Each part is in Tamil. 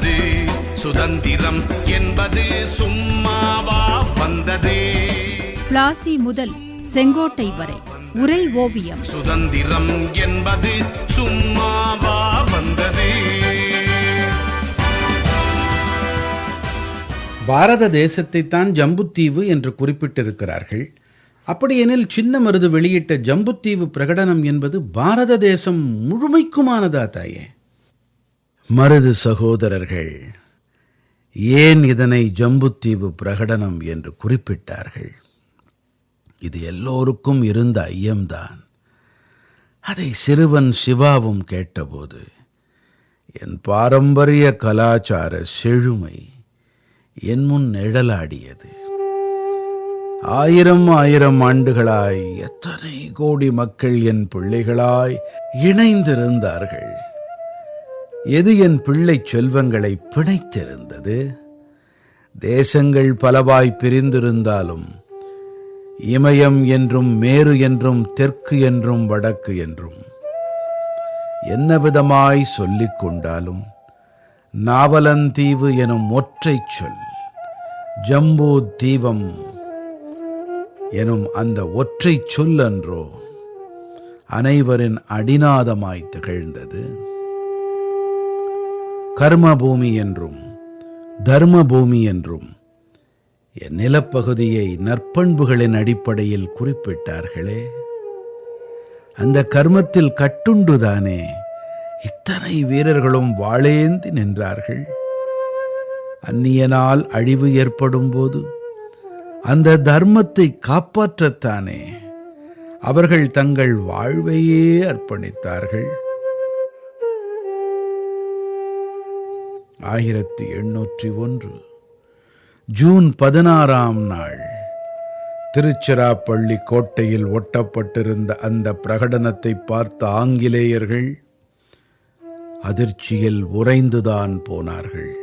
வந்தது. சுதந்திரம் என்பது சும்மாவா வந்தது. பிளாசி முதல் செங்கோட்டை வரை உரை ஓவியம். சுதந்திரம் என்பது சும்மாவா வந்தது. பாரத தேசத்தைத்தான் ஜம்புத்தீவு என்று குறிப்பிட்டிருக்கிறார்கள். அப்படியெனில் சின்ன மருது வெளியிட்ட ஜம்புத்தீவு பிரகடனம் என்பது பாரத தேசம் முழுமைக்குமானதா தாயே? மருது சகோதரர்கள் ஏன் இதனை ஜம்புத்தீவு பிரகடனம் என்று குறிப்பிட்டார்கள்? இது எல்லோருக்கும் இருந்த ஐயம்தான். அதை சிறுவன் சிவாவும் கேட்டபோது என் பாரம்பரிய கலாச்சார செழுமை என் முன் நிழலாடியது. ஆயிரம் ஆயிரம் ஆண்டுகளாய் எத்தனை கோடி மக்கள் என் பிள்ளைகளாய் இணைந்திருந்தார்கள். எது என் பிள்ளை செல்வங்களை பிணைத்திருந்தது? தேசங்கள் பலவாய் பிரிந்திருந்தாலும் இமயம் என்றும் மேரு என்றும் தெற்கு என்றும் வடக்கு என்றும் என்ன விதமாய் சொல்லிக் கொண்டாலும் நாவலந்தீவு எனும் ஒற்றைச் சொல் ஜம்பூ தீபம் எனும் அந்த ஒற்றைச் சொல் அன்றோ அனைவரின் அடிநாதமாய் திகழ்ந்தது. கர்ம பூமி என்றும் தர்ம பூமி என்றும் என் நிலப்பகுதியை நற்பண்புகளின் அடிப்படையில் குறிப்பிட்டார்களே. அந்த கர்மத்தில் கட்டுண்டுதானே இத்தனை வீரர்களும் வாழேந்தி நின்றார்கள். அந்நியனால் அழிவு ஏற்படும் போது அந்த தர்மத்தை காப்பாற்றத்தானே அவர்கள் தங்கள் வாழ்வையே அர்ப்பணித்தார்கள். ஆயிரத்தி எண்ணூற்றி ஒன்று. ஜூன் பதினாறாம் நாள். திருச்சிராப்பள்ளி கோட்டையில் ஒட்டப்பட்டிருந்த அந்த பிரகடனத்தை பார்த்த ஆங்கிலேயர்கள் அதிர்ச்சியில் உறைந்துதான் போனார்கள்.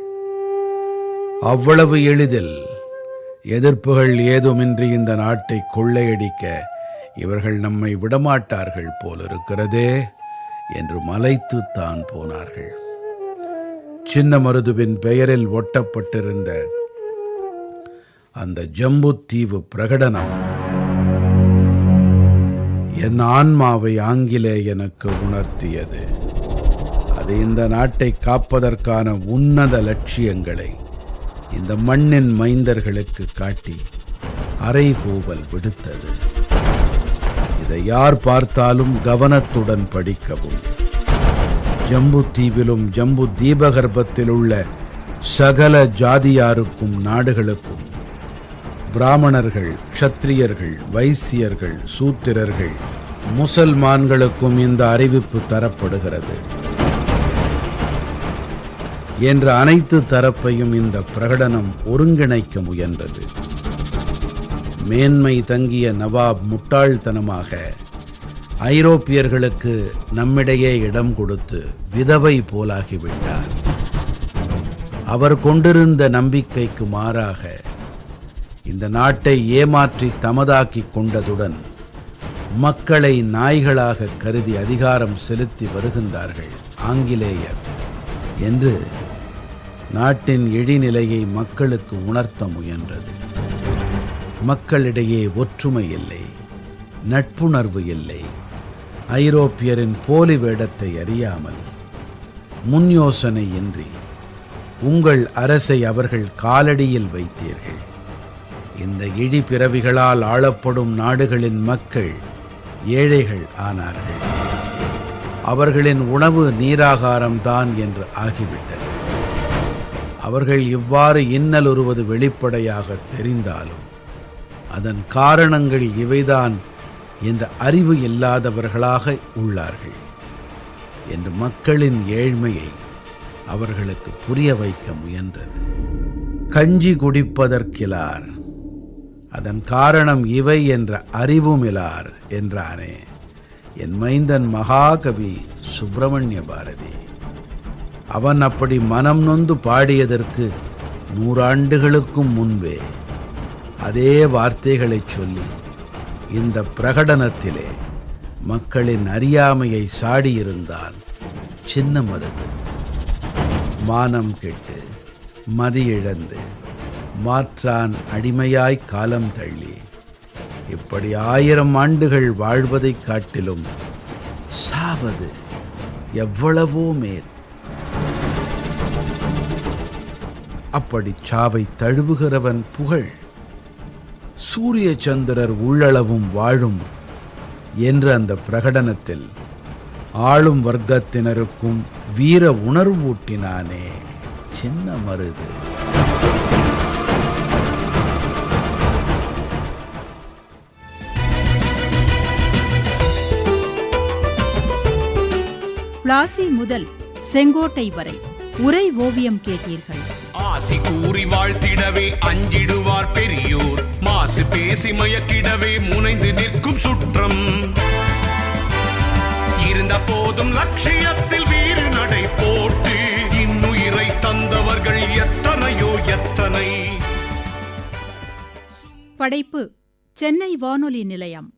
அவ்வளவு எளிதில் எதிர்ப்புகள் ஏதுமின்றி இந்த நாட்டை கொள்ளையடிக்க இவர்கள் நம்மை விடமாட்டார்கள் போலிருக்கிறதே என்று மலைத்துத்தான் போனார்கள். சின்ன மருதுவின் பெயரில் ஒட்டப்பட்டிருந்த அந்த ஜம்புத்தீவு பிரகடனம். என் ஆன்மாவை ஆங்கிலே எனக்கு உணர்த்தியது. அது இந்த நாட்டை காப்பதற்கான உன்னத லட்சியங்களை இந்த மண்ணின் மைந்தர்களுக்கு காட்டி அறைகூவல் விடுத்தது. இதை யார் பார்த்தாலும் கவனத்துடன் படிக்கவும். ஜம்பு தீவிலும் ஜம்பு தீபகற்பத்தில் உள்ள சகல ஜாதியாருக்கும் நாடுகளுக்கும். பிராமணர்கள் க்ஷத்திரியர்கள் வைசியர்கள் சூத்திரர்கள் முசல்மான்களுக்கும் இந்த அறிவிப்பு தரப்படுகிறது. என்ற அனைத்து தரப்பையும் இந்த பிரகடனம் ஒருங்கிணைக்க முயன்றது. மேன்மை தங்கிய நவாப் முட்டாள்தனமாக ஐரோப்பியர்களுக்கு நம்மிடையே இடம் கொடுத்து விதவை போலாகிவிட்டார். அவர் கொண்டிருந்த நம்பிக்கைக்கு மாறாக இந்த நாட்டை ஏமாற்றி தமதாக்கி கொண்டதுடன் மக்களை நாய்களாக கருதி அதிகாரம் செலுத்தி வருகின்றார்கள் ஆங்கிலேயர் என்று நாட்டின் இழிநிலையை மக்களுக்கு உணர்த்த முயன்றது. மக்களிடையே ஒற்றுமை இல்லை நட்புணர்வு இல்லை ஐரோப்பியரின் போலி வேடத்தை அறியாமல் முன் யோசனை இன்றி உங்கள் அரசை அவர்கள் காலடியில் வைத்தீர்கள். இந்த இழி பிறவிகளால் ஆளப்படும் நாடுகளின் மக்கள் ஏழைகள் ஆனார்கள். அவர்களின் உணவு நீராகாரம்தான் என்று ஆகிவிட்டது. அவர்கள் இவ்வாறு இன்னலுறுவது வெளிப்படையாக தெரிந்தாலும் அதன் காரணங்கள் இவைதான் என்ற அறிவு இல்லாதவர்களாக உள்ளார்கள் என்று மக்களின் ஏழ்மையை அவர்களுக்கு புரிய வைக்க முயன்றது. கஞ்சி குடிப்பதற்கிலார். அதன் காரணம் இவை என்ற அறிவுமிலார் என்றானே. என் மைந்தன் மகாகவி சுப்பிரமணிய பாரதி. அவன் அப்படி மனம் நொந்து பாடியதற்கு நூறாண்டுகளுக்கும் முன்பே அதே வார்த்தைகளைச் சொல்லி இந்த பிரகடனத்திலே மக்களின் அறியாமையை சாடியிருந்தான் சின்ன மருது. மானம் கெட்டு மதியிழந்து மாற்றான் அடிமையாய் காலம் தள்ளி. இப்படி ஆயிரம் ஆண்டுகள் வாழ்வதைக் காட்டிலும் சாவது எவ்வளவோ மேல். அப்படி சாவை தழுவுகிறவன் புகழ். சூரிய சந்திரர் உள்ளளவும் வாழும் என்ற அந்த பிரகடனத்தில் ஆளும் வர்க்கத்தினருக்கும் வீர உணர்வூட்டினானே சின்ன மருது. பிளாசி முதல் செங்கோட்டை வரை உரை ஓவியம் கேட்டீர்கள். ஆசி கூறி வாழ்த்திடவே அஞ்சிடுவார் பெரியோர். மாசு பேசி மயக்கிடவே முனைந்து நிற்கும் சுற்றம். இருந்த போதும் லட்சியத்தில் வீறு நடை போட்டு இன்னுயிரை தந்தவர்கள் எத்தனையோ எத்தனை. படைப்பு சென்னை வானொலி நிலையம்.